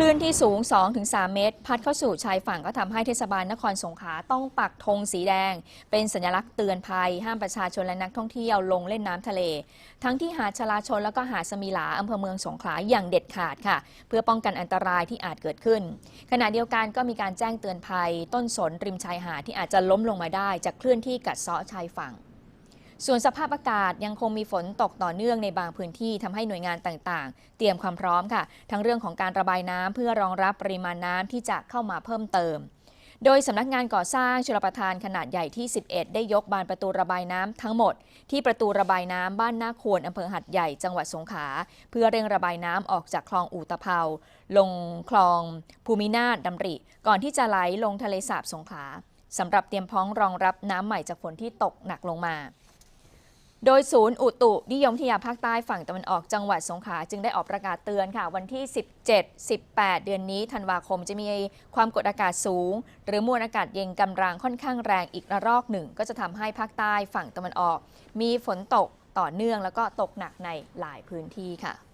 คลื่นที่สูง 2-3 เมตร พัดเข้าสู่ชายฝั่งก็ทำให้เทศบาลนครสงขลาต้องปักธงสีแดง เป็นสัญลักษณ์เตือนภัย ห้ามประชาชนและนักท่องเที่ยวลงเล่นน้ำทะเล ทั้งที่หาดชลาชนแล้วก็หาดสมิลาอำเภอเมืองสงขลาอย่างเด็ดขาดค่ะ เพื่อป้องกันอันตรายที่อาจเกิดขึ้น ขณะเดียวกันก็มีการแจ้งเตือนภัย ต้นสนริมชายหาดที่อาจจะล้มลงมาได้จากคลื่นที่กัดเซาะชายฝั่ง ส่วนสภาพอากาศยังคงมีฝนตกต่อเนื่องในบางพื้นที่ทำให้หน่วยงานต่างๆ เตรียมความพร้อมค่ะ ทั้งเรื่องของการระบายน้ำเพื่อรองรับปริมาณน้ำที่จะเข้ามาเพิ่มเติม โดยสำนักงานก่อสร้างชลประทานขนาดใหญ่ที่ 11 ได้ยกบานประตูระบายน้ำทั้งหมด ที่ประตูระบายน้ำบ้านนาควรอำเภอหัดใหญ่จังหวัดสงขลาเพื่อเร่งระบายน้ำออกจากคลองอู่ตะเภาลงคลองภูมินาถดำริ ก่อนที่จะไหลลงทะเลสาบสงขลาสำหรับเตรียมพร้อมรองรับน้ำใหม่จากฝนที่ตกหนักลงมา โดยศูนย์อุตุนิยมวิทยาภาคใต้ฝั่งตะวันออกจังหวัดสงขลาจึงได้ออกประกาศเตือนค่ะ วันที่ 17 18 เดือนนี้ธันวาคมจะมีความกดอากาศสูง หรือมวลอากาศเย็นกำลังค่อนข้างแรงอีกระลอกหนึ่ง ก็จะทำให้ภาคใต้ฝั่งตะวันออก มีฝนตกต่อเนื่องแล้วก็ตกหนักในหลายพื้นที่ค่ะ